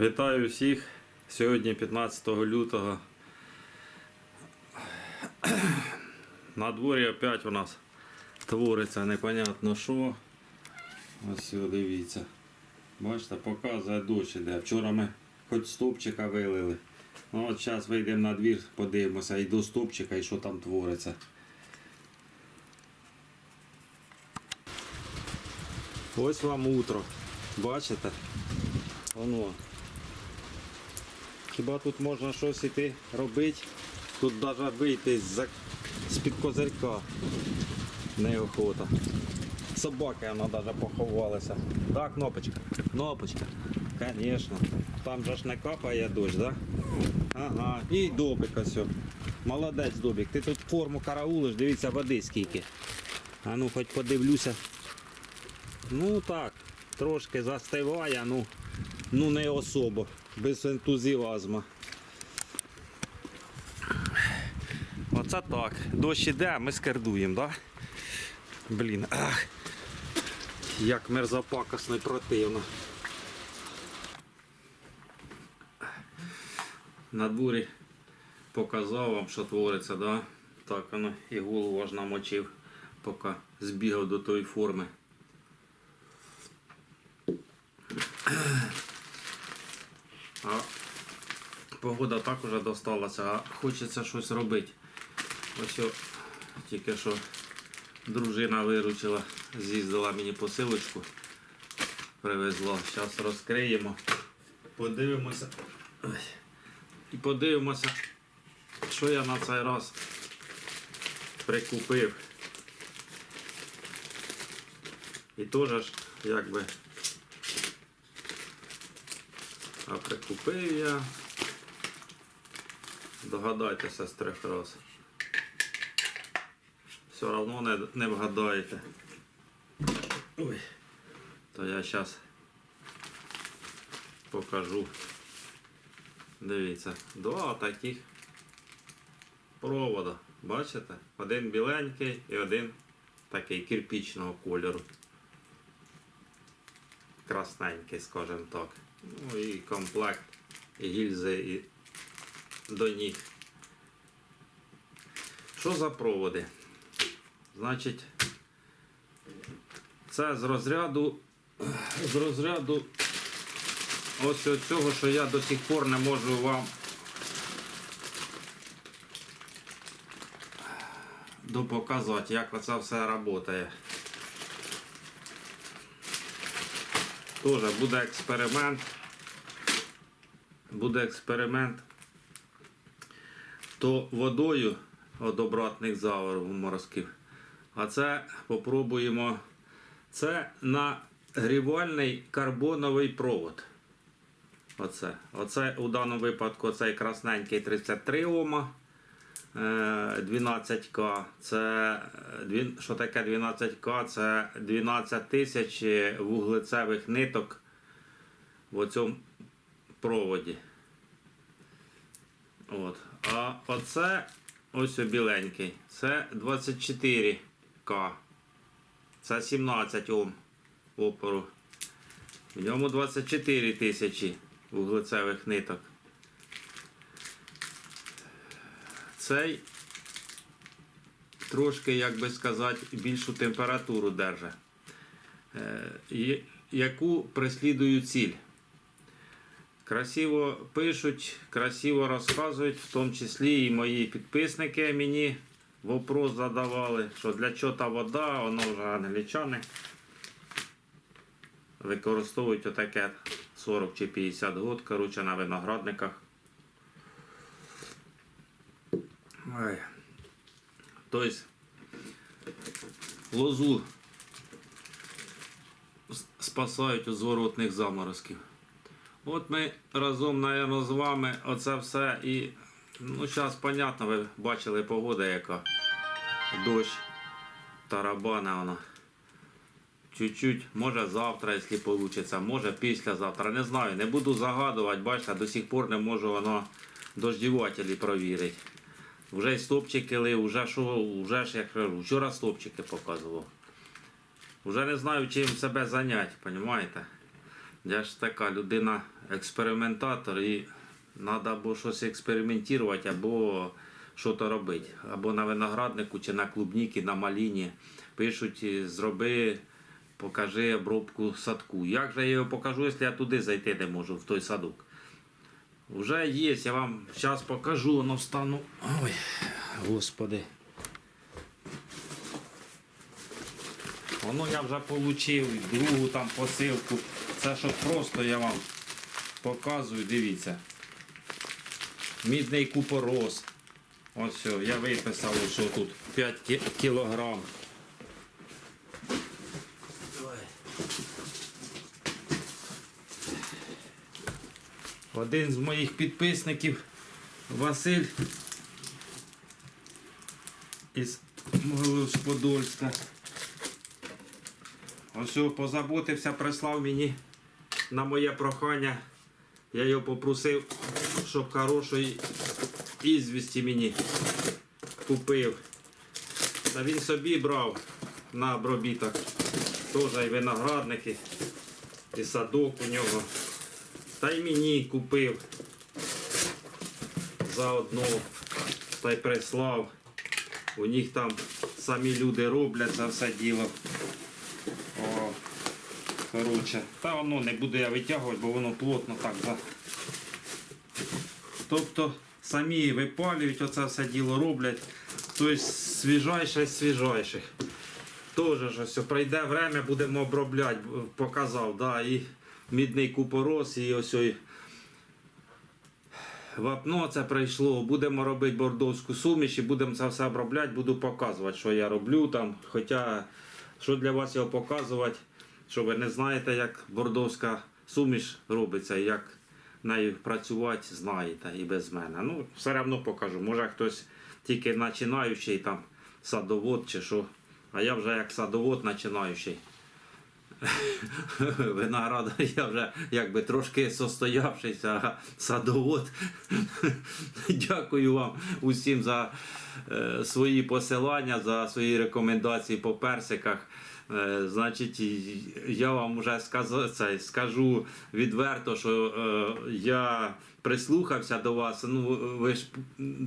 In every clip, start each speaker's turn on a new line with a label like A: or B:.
A: Вітаю всіх. Сьогодні 15 лютого. На дворі опять у нас твориться непонятно що. Ось дивіться. Бачите, показує дощ іде. Вчора ми хоч стопчика вилили. Ну от зараз вийдемо на двір, подивимося і до стопчика і що там твориться. Ось вам утро. Бачите? Воно. Хіба тут можна щось іти робити? Тут навіть вийти з-під козирка неохота. Собаки вона навіть поховалася. Да, кнопочка? Кнопочка. Звісно. Там же ж не капає дощ, да? Ага. І добик ось. Молодець добик. Ти тут форму караулиш, дивіться, води скільки. А ну хоч подивлюся. Ну так, трошки застиває, ну, ну не особо, без ентузіазму. Оце так. Дощ іде, а ми скердуємо? Да? Блін, ах. Як мерзопакосно і противно. На дворі показав вам, що твориться, да? Так, воно і голову аж намочив, поки збігав до тої форми. А погода так уже досталася, а хочеться щось робити. Ось тільки що дружина виручила, з'їздила мені посилочку, привезла. Зараз розкриємо, подивимося. І подивимося, що я на цей раз прикупив. І теж якби а прикупив я. Догадайтеся з трьох раз. Все одно не, не вгадаєте. Ой. То я зараз покажу. Дивіться, два таких провода. Бачите? Один біленький і один такий кирпічного кольору. Красненький, скажімо так. Ну і комплект, і гільзи, і до них. Що за проводи? Значить, це з розряду, з розряду ось цього, що я до сих пор не можу вам допоказати, як оце все працює. Тоже буде експеримент. Буде експеримент. То водою від обратних морозків. А це попробуємо. Це нагрівальний карбоновий провод. Оце. Оце у даному випадку цей красненький 33 Ома. Е, 12К. Це е, що таке 12К? Це 12 тисяч вуглецевих ниток в цьому проводі. От. А оце ось о біленький. Це 24К. Це 17 Ом опору. В ньому 24 тисячі вуглецевих ниток. Цей трошки, як би сказати, більшу температуру держить. Е, яку преслідую ціль. Красиво пишуть, красиво розказують, в тому числі і мої підписники мені вопрос задавали, що для чого та вода, воно вже англічани використовують отаке 40 чи 50 год, коротше, на виноградниках. Ой. Тобто лозу спасають від зворотних заморозків. От ми разом, наверное, з вами оце все і. Ну, зараз, понятно, ви бачили погода, яка дощ, тарабана вона. Чуть-чуть, може завтра, якщо вийде, може післязавтра. Не знаю, не буду загадувати, бачите, до сих пор не можу воно дождівателі провірити. Вже й стопчики лив, вже що, вже ж як кажу, вчора стопчики показував. Вже не знаю, чим себе зайняти, розумієте? Я ж така людина експериментатор і треба або щось експериментувати, або що то робити. Або на винограднику, чи на клубніки, на маліні. Пишуть, е, зроби, покажи обробку садку. Як же я його покажу, якщо я туди зайти не можу, в той садок? Вже є, я вам зараз покажу, воно встану. Ой, господи. Воно я вже отримав, другу там посилку. Це що просто я вам показую, дивіться. Мідний купорос. Ось все, я виписав, що тут 5 кі- кілограм. Один з моїх підписників Василь із Могилів-Подольська. Ось позаботився, прислав мені на моє прохання. Я його попросив, щоб хорошої ізвісті мені купив. Та він собі брав на обробіток. Теж і виноградники, і садок у нього. Та й мені купив заодно та й прислав. У них там самі люди роблять за все діло. О, коротше. Та воно не буду я витягувати, бо воно плотно так за. Тобто самі випалюють оце все діло роблять. Тобто свіжайше з свіжайших. Тоже ж ось пройде время, будемо обробляти, показав, да, і мідний купорос, і ось ой вапно це прийшло. Будемо робити бордовську суміш і будемо це все обробляти, буду показувати, що я роблю там. Хоча, що для вас його показувати, що ви не знаєте, як бордовська суміш робиться, як нею працювати, знаєте і без мене. Ну, все одно покажу. Може хтось тільки починаючий там садовод чи що. А я вже як садовод починаючий. Виноградар я вже якби трошки состоявшийся, садовод. Дякую вам усім за е, свої посилання, за свої рекомендації по персиках. Е, Значить, я вам вже скажу, відверто, що е, я прислухався до вас. Ну, ви ж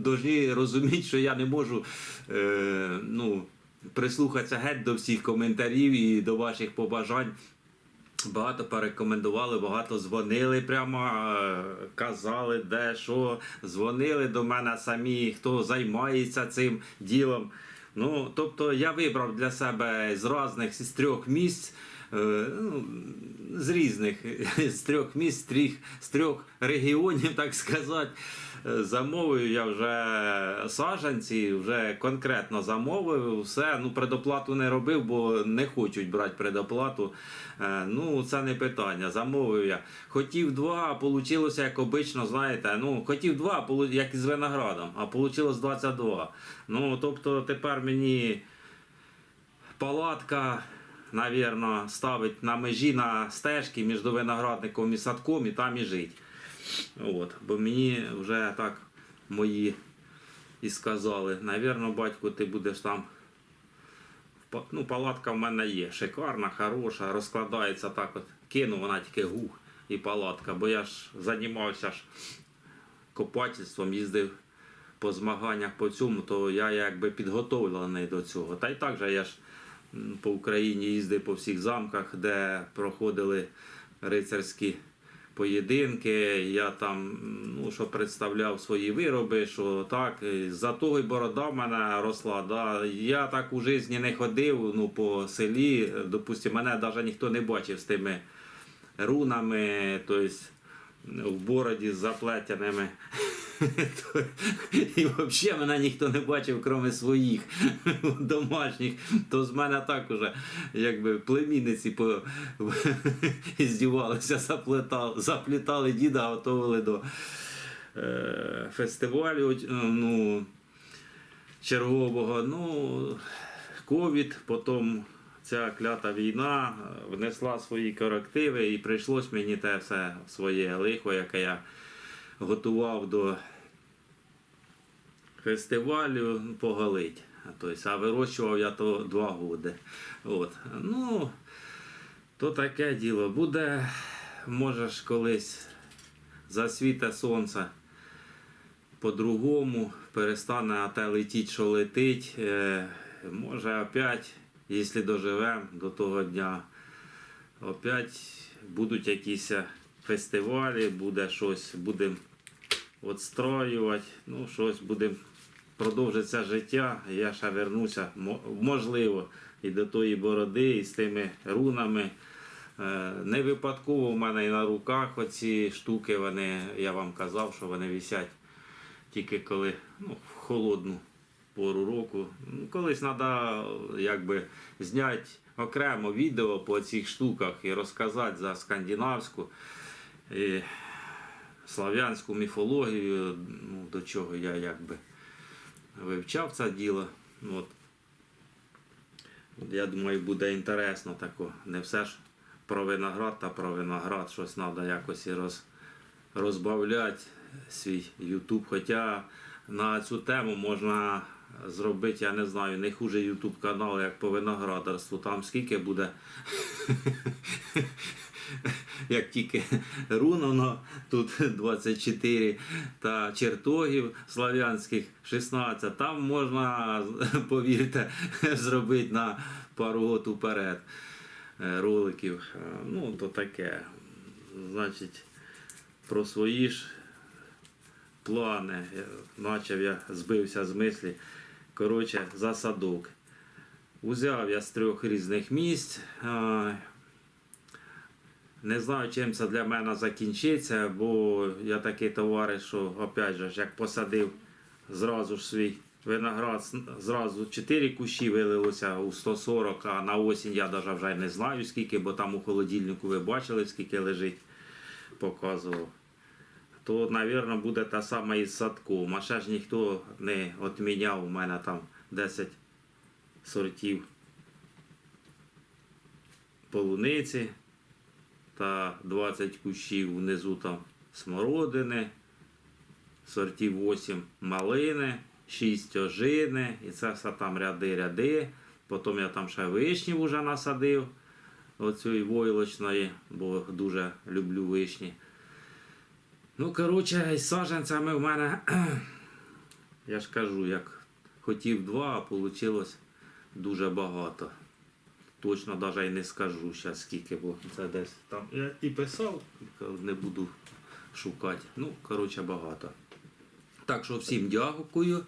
A: повинні розуміти, що я не можу. Ну, прислухатися геть до всіх коментарів і до ваших побажань. Багато порекомендували, багато дзвонили прямо, казали, де що. Дзвонили до мене самі, хто займається цим ділом. Ну, тобто я вибрав для себе з різних з трьох місць. е, Ну, з різних з трьох місць, з трьох регіонів, так сказати. Замовив я вже саджанці, вже конкретно замовив все. Ну, предоплату не робив, бо не хочуть брати предоплату. Е, Ну, це не питання. Замовив я. Хотів два, а вийшло, як обично, знаєте. Ну, хотів два, як із виноградом, а вийшло 22. Ну, тобто тепер мені палатка, навірно, ставить на межі на стежки між виноградником і садком і там і жить. От, бо мені вже так мої і сказали, навірно, батько, ти будеш там. Ну, палатка в мене є. Шикарна, хороша, розкладається так от. Кину, вона тільки гух і палатка. Бо я ж займався ж копательством, їздив по змаганнях по цьому, то я якби підготовлений до цього. Та й так же я ж по Україні їздив по всіх замках, де проходили рицарські поєдинки. Я там ну, що представляв свої вироби, що так, за того й борода в мене росла. Да. Я так у житті не ходив ну, по селі. Допустимо, мене навіть ніхто не бачив з тими рунами, тобто в бороді з заплетеними. І взагалі мене ніхто не бачив, крім своїх домашніх. То з мене так уже якби племінниці по... здівалися, заплетали, заплітали діда, готували до е, фестивалю. е, Ну, чергового. Ну, ковід, потім ця клята війна е, внесла свої корективи і прийшлось мені те все своє лихо, яке я готував до фестивалю, поголить. Тобто, а вирощував я то два роки. От. Ну, то таке діло. Буде може ж колись засвіте сонце по-другому, перестане те летіть, що летить. Е, може опять, якщо доживемо до того дня, опять будуть якісь фестивалі, буде щось, будемо відстроювати, ну, щось будемо продовжиться життя. Я ще вернуся, можливо, і до тої бороди, і з тими рунами. Е, Не випадково в мене і на руках оці штуки, вони, я вам казав, що вони висять тільки коли ну, в холодну пору року. Ну, Колись треба якби зняти окремо відео по цих штуках і розказати за скандинавську слав'янську міфологію, ну, до чого я якби вивчав це діло. От Я думаю, буде інтересно тако. Не все ж про виноград та про виноград, щось треба якось і роз, розбавляти свій YouTube. Хоча на цю тему можна зробити, я не знаю, не хуже YouTube канал, як по виноградарству. Там скільки буде. Як тільки рунано, тут 24 та чертогів слав'янських 16, там можна, повірте, зробити на пару років уперед е, роликів. Е, Ну, то таке. Значить, про свої ж плани. Я- Начав я збився з мислі. Коротше, за садок. Узяв я з трьох різних місць. Не знаю, чим це для мене закінчиться, бо я такий товариш, що опять же, як посадив зразу ж свій виноград, зразу 4 кущі вилилося у 140, а на осінь я навіть вже не знаю скільки, бо там у холодильнику ви бачили, скільки лежить, показував. То, мабуть, буде та сама із садком. А ще ж ніхто не відміняв у мене там 10 сортів полуниці та 20 кущів внизу там смородини, сортів 8 малини, 6 ожини, і це все там ряди-ряди. Потім я там ще вишнів вже насадив, оцієї войлочної, бо дуже люблю вишні. Ну, коротше, із саджанцями в мене, я ж кажу, як хотів два, а вийшло дуже багато точно навіть не скажу зараз скільки, бо це десь там. Я і писав, не буду шукати. Ну, коротше, багато. Так що всім дякую.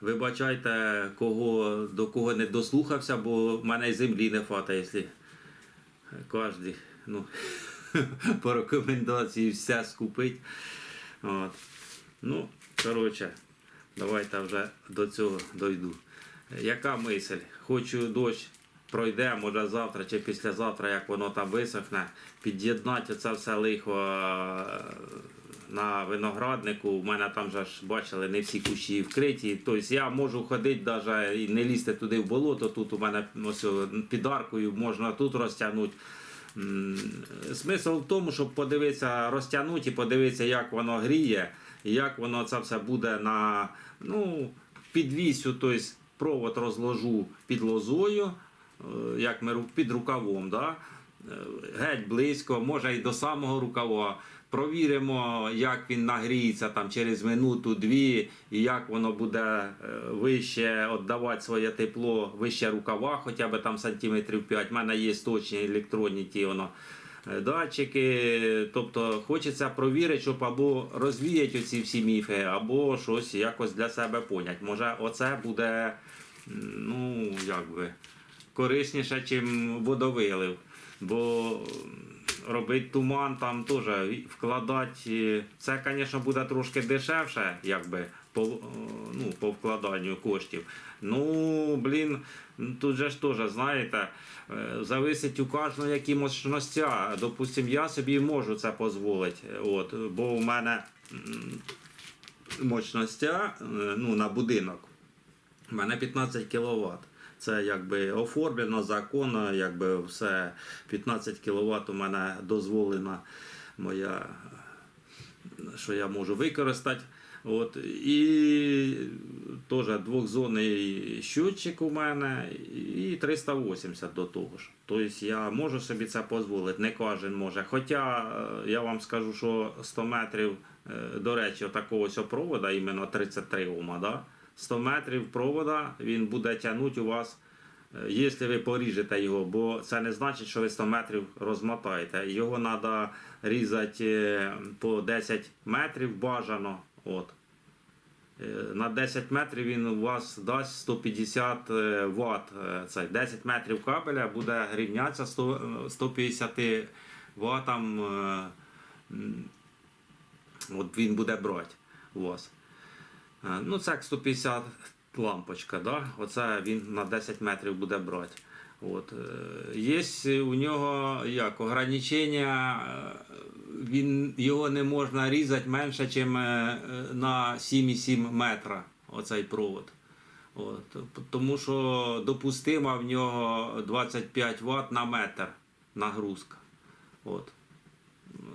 A: Вибачайте, кого, до кого не дослухався, бо в мене землі не хватає, якщо кожен ну, по рекомендації все скупить. От. Ну, коротше, давайте вже до цього дойду. Яка мисль? Хочу дощ пройде, може завтра чи післязавтра, як воно там висохне, під'єднати це все лихо е, на винограднику. У мене там же ж бачили, не всі кущі вкриті. Тобто я можу ходити навіть і не лізти туди в болото. Тут у мене ось під аркою можна тут розтягнути. Смисл в тому, щоб подивитися, розтягнути і подивитися, як воно гріє, як воно це все буде на ну, підвісю, тобто провод розложу під лозою, е, як ми під рукавом, да? Е, геть близько, може і до самого рукава. Провіримо, як він нагріється там через минуту-дві, і як воно буде е, вище віддавати своє тепло, вище рукава, хоча б там сантиметрів 5. У мене є точні електронні ті воно. е, Датчики, тобто хочеться провірити, щоб або розвіяти оці всі міфи, або щось якось для себе поняти. Може, оце буде ну, як корисніше, чим водовилив. Бо робити туман там теж вкладати. Це, звісно, буде трошки дешевше, якби по, е, ну, по вкладанню коштів. Ну, блін, тут же ж теж, знаєте, е, зависить у кожного які мощностя. Допустим, я собі можу це дозволити. От, бо у мене мощностя е, ну, на будинок. У мене 15 кВт. Це якби оформлено законно, якби все 15 кВт у мене дозволена моя, що я можу використати. От, і теж двохзонний щотчик у мене і 380 до того ж. Тобто я можу собі це дозволити, не кожен може. Хоча е, я вам скажу, що 100 метрів, е, до речі, такого провода, іменно 33 Ома, да? 100 метрів провода він буде тягнути у вас, е, якщо ви поріжете його, бо це не значить, що ви 100 метрів розмотаєте. Його треба різати е, по 10 метрів бажано. От. Е, На 10 метрів він у вас дасть 150 Вт. Це 10 метрів кабеля буде рівнятися 100, е, 150 Вт. От він буде брати у вас. Е, Ну, це як 150 лампочка, да? Оце він на 10 метрів буде брати. От. е, Є у нього як ограничення, е, він, його не можна різати менше, ніж на 7,7 метра оцей провод. От. Тому що допустима в нього 25 Вт на метр нагрузка. От.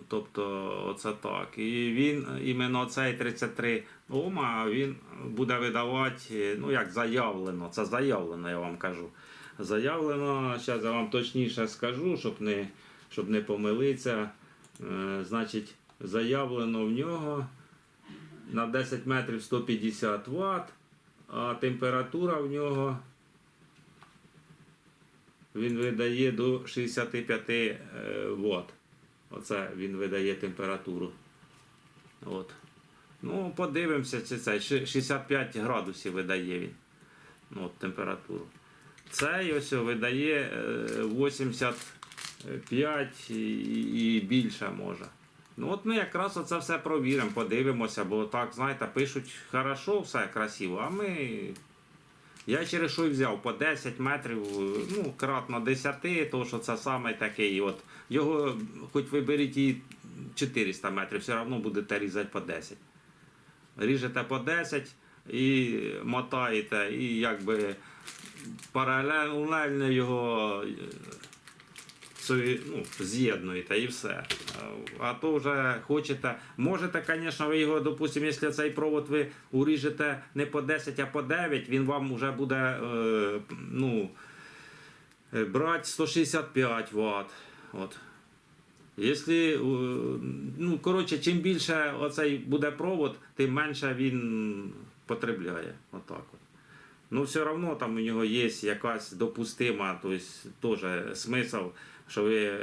A: Тобто, оце так. І він, іменно цей 33 Ома, він буде видавати, ну як заявлено, це заявлено, я вам кажу. Заявлено, зараз я вам точніше скажу, щоб не, щоб не помилитися. Е, значить, заявлено в нього на 10 метрів 150 Вт, а температура в нього він видає до 65 е, Вт. Оце він видає температуру. От. Ну, подивимося, чи це 65 градусів видає він. Ну, От, температуру. Цей ось видає е, 85 і, і більше може. Ну от ми якраз оце все провіримо, подивимося, бо так, знаєте, пишуть хорошо, все красиво, а ми. Я через що й взяв по 10 метрів, ну, кратно 10, то що це саме такий. От. Його, хоч ви беріть і 400 метрів, все одно будете різати по 10. Ріжете по 10 і мотаєте, і якби паралельно його е, ну, з'єднуєте і все. А то вже хочете. Можете, звісно, ви його, допустимо, якщо цей провод ви уріжете не по 10, а по 9, він вам вже буде е, ну, е, брати 165 Вт. От. Якщо, е, ну, коротше, чим більше оцей буде провод, тим менше він потребляє. Отак от. Ну, все одно там у нього є якась допустима, тобто теж смисл, що ви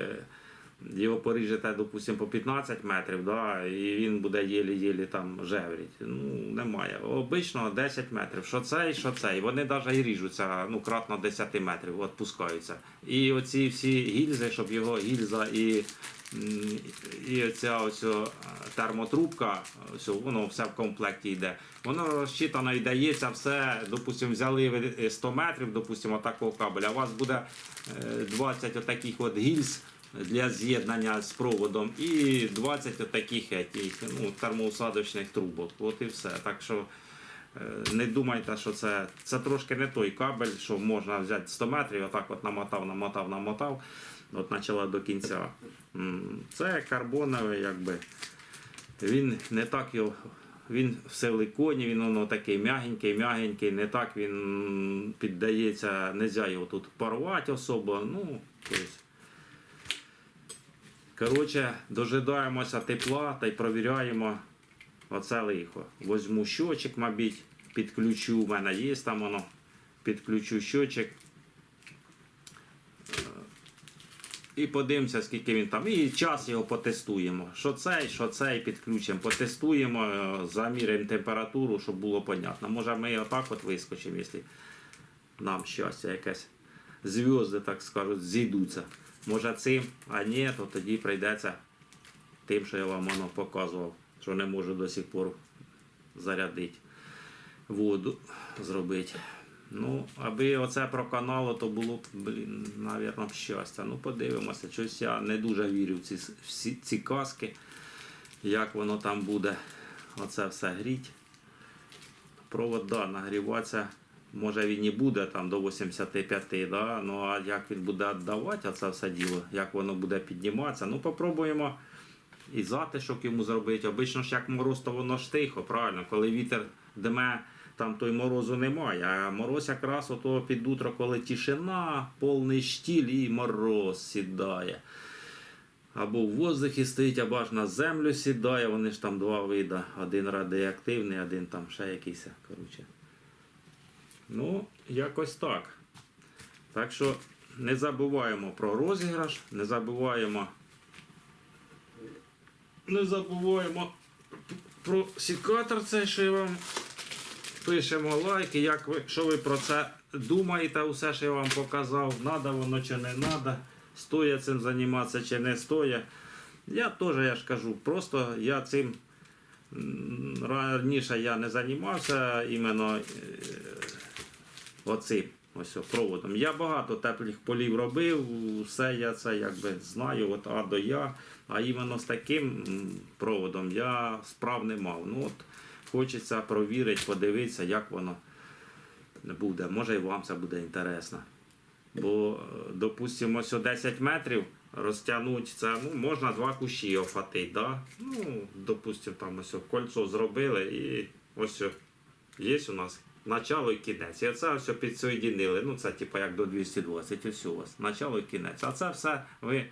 A: його поріжете, допустимо, по 15 метрів, да, і він буде єлі-єлі там жевріть. Ну, немає. Обично 10 метрів. Що цей, що цей. Вони навіть і ріжуться ну, кратно 10 метрів, відпускаються. І оці всі гільзи, щоб його гільза і. І оця ось термотрубка, ось, воно все в комплекті йде. Воно розчитано і дається все. Допустимо, взяли ви 100 метрів, допустимо, такого кабеля. У вас буде е, 20 отаких от гільз для з'єднання з проводом і 20 отаких етіх, ну, термоусадочних трубок. От і все. Так що е, не думайте, що це, це трошки не той кабель, що можна взяти 100 метрів, отак от намотав, намотав, намотав, от почала до кінця. Це карбоновий, якби. Він не так його. Він в силиконі, він воно такий м'ягенький, м'ягенький, не так він піддається, не можна його тут порвати особо. Ну, тобто. Коротше, дожидаємося тепла та й провіряємо оце лихо. Возьму щочик, мабуть, підключу, у мене є там воно. Підключу щочик. І подивимося, скільки він там. І час його потестуємо. Що цей, що цей підключимо, потестуємо, е, заміряємо температуру, щоб було понятно. Може ми отак от вискочимо, якщо нам щастя якесь. Зв'язки, так скажуть, зійдуться. Може цим, а ні, то тоді прийдеться тим, що я вам воно показував, що не можу до сих пор зарядити воду зробити. Ну, аби оце проканало, то було б, блін, навірно, щастя. Ну, подивимося. Щось я не дуже вірю в ці, всі, ці казки, як воно там буде оце все гріть. Провод, да, нагріватися. Може він і буде там до 85, да? ну а як він буде віддавати це все діло, як воно буде підніматися. Ну, попробуємо і затишок йому зробити. Обично ж як мороз, то воно ж тихо, правильно. Коли вітер дме, там той морозу немає. А мороз якраз ото під утро, коли тишина, повний штіль і мороз сідає. Або в воздухі стоїть, або аж на землю сідає. Вони ж там два вида. Один радіоактивний, один там ще якийсь. Коротше. Ну, якось так. Так що не забуваємо про розіграш, не забуваємо. Не забуваємо про сікатор цей, що вам пишемо лайки, як ви, що ви про це думаєте, усе, що я вам показав, надо воно чи не надо, стоїть цим займатися чи не стоїть. Я теж, я ж кажу, просто я цим раніше я не займався іменно е, оцим ось проводом. Я багато теплих полів робив, все я це якби знаю, от А до Я. А іменно з таким проводом я справ не мав. Ну от хочеться провірити, подивитися, як воно буде. Може і вам це буде інтересно. Бо, е, допустимо, ось 10 метрів розтягнути це, ну, можна два кущі охватити. Да? Ну, допустимо, там ось кольцо зробили і ось є у нас начало і кінець. І оце все підсоєдинили. Ну, це типу як до 220, ось у вас. Начало і кінець. А це все ви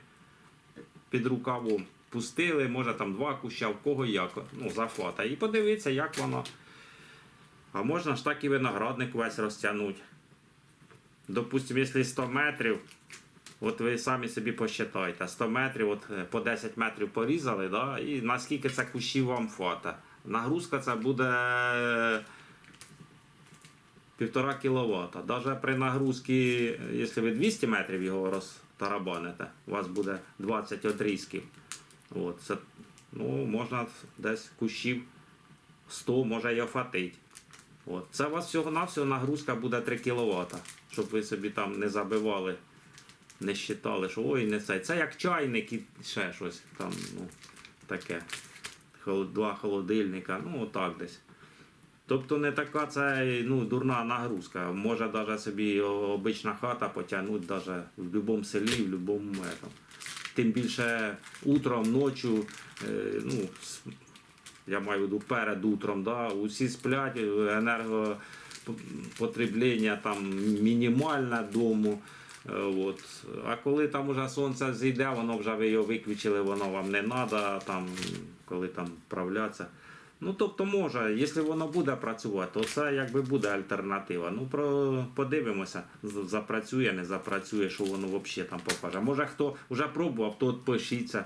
A: під рукавом пустили, може там два куща, в кого як, ну, захвата. І подивіться, як воно. А можна ж так і виноградник весь розтягнути. Допустимо, якщо 100 метрів, от ви самі собі посчитайте, 100 метрів, от е, по 10 метрів порізали, да, і наскільки це кущів вам фата. Нагрузка це буде півтора кіловата. Навіть при нагрузці, якщо ви 200 метрів його розтарабаните, у вас буде 20 отрізків. От, це, ну, можна десь кущів 100 може і офатить. От. Це у вас всього-навсього нагрузка буде 3 кВт, щоб ви собі там не забивали, не считали, що ой, не це. Це як чайник і ще щось там, ну, таке. Два холодильника, ну отак десь. Тобто не така це ну, дурна нагрузка. Може навіть собі обична хата потягнути навіть в будь-якому селі, в будь-якому. Тим більше утром, ночі, е, ну, я маю в виду перед утром, да, усі сплять, енергопотреблення там мінімальне дому. Е, От. А коли там уже сонце зійде, воно вже ви його виключили, воно вам не треба, там, коли там вправлятися. Ну, тобто може, якщо воно буде працювати, то це якби буде альтернатива. Ну, про, подивимося, запрацює, не запрацює, що воно взагалі там покаже. Може хто вже пробував, то пишіться.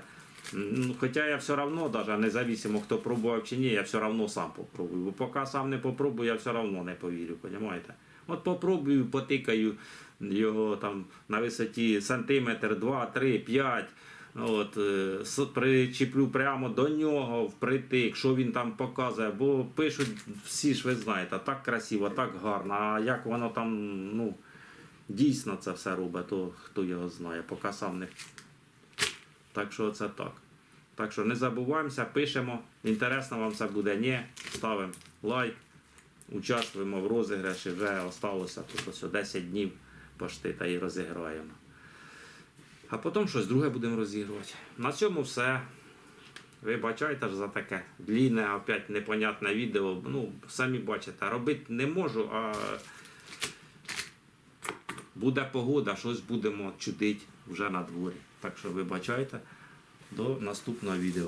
A: Ну, хоча я все одно, навіть независимо, хто пробував чи ні, я все одно сам попробую. Бо поки сам не попробую, я все одно не повірю, розумієте? От попробую, потикаю його там на висоті сантиметр, два, три, п'ять. От, е, причіплю прямо до нього впритик, що він там показує, бо пишуть всі ж ви знаєте, так красиво, так гарно. А як воно там, ну, дійсно це все робить, то хто його знає, поки сам не. Так що це так. Так що не забуваємося, пишемо. Інтересно вам це буде, ні, ставимо лайк, участвуємо в розіграші, вже осталося тут ось 10 днів пошти та і розіграємо. А потім щось друге будемо розігрувати. На цьому все. Вибачайте ж за таке длінне, опять непонятне відео. Ну, самі бачите, робити не можу, а буде погода, щось будемо чудити вже на дворі. Так що вибачайте. До наступного відео.